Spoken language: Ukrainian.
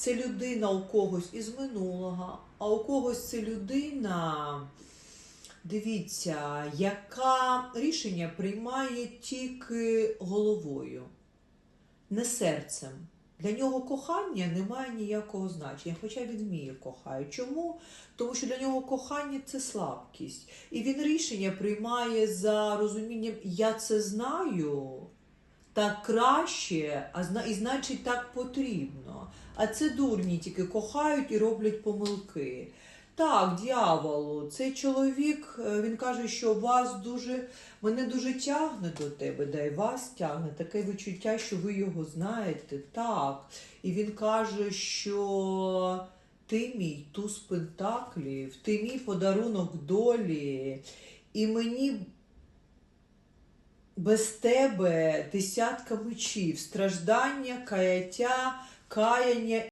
це людина у когось із минулого, а у когось це людина, дивіться, яка рішення приймає тільки головою, не серцем. Для нього кохання не має ніякого значення, хоча він вміє кохає. Чому? Тому що для нього кохання це слабкість. І він рішення приймає за розумінням я це знаю так краще, а і значить так потрібно. А це дурні тільки кохають і роблять помилки. Так, дьяволу, цей чоловік, е, він каже, що вас дуже, мене дуже тягне до тебе, да й вас тягне. Таке відчуття, що ви його знаєте. Так. І він каже, що ти мій туз пентаклів, ти мій подарунок долі, і мені без тебе десятка мечів, страждання, каяття, каяння